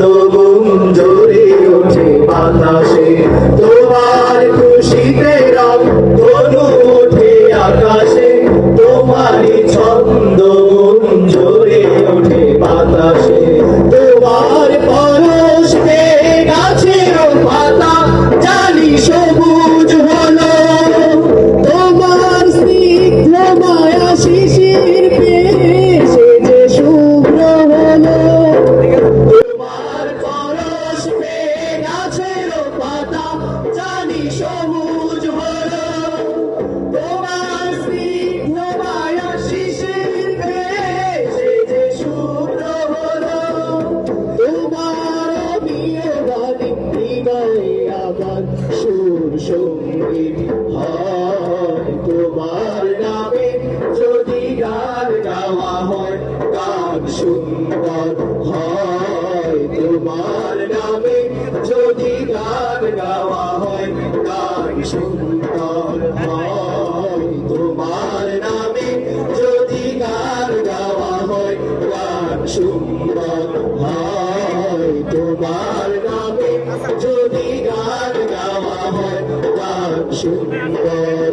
নগুম জোরে ওঠে বাতাসে তোমার আমার সুর সংগীত তোমার নামে যদি গাওয়া হয় গান সুন্দর হয় নামে যদি গাওয়া হয় গান সুন্দর হয় তোমার নামে যদি গাওয়া হয় গান সুন্দর Bishop, uh,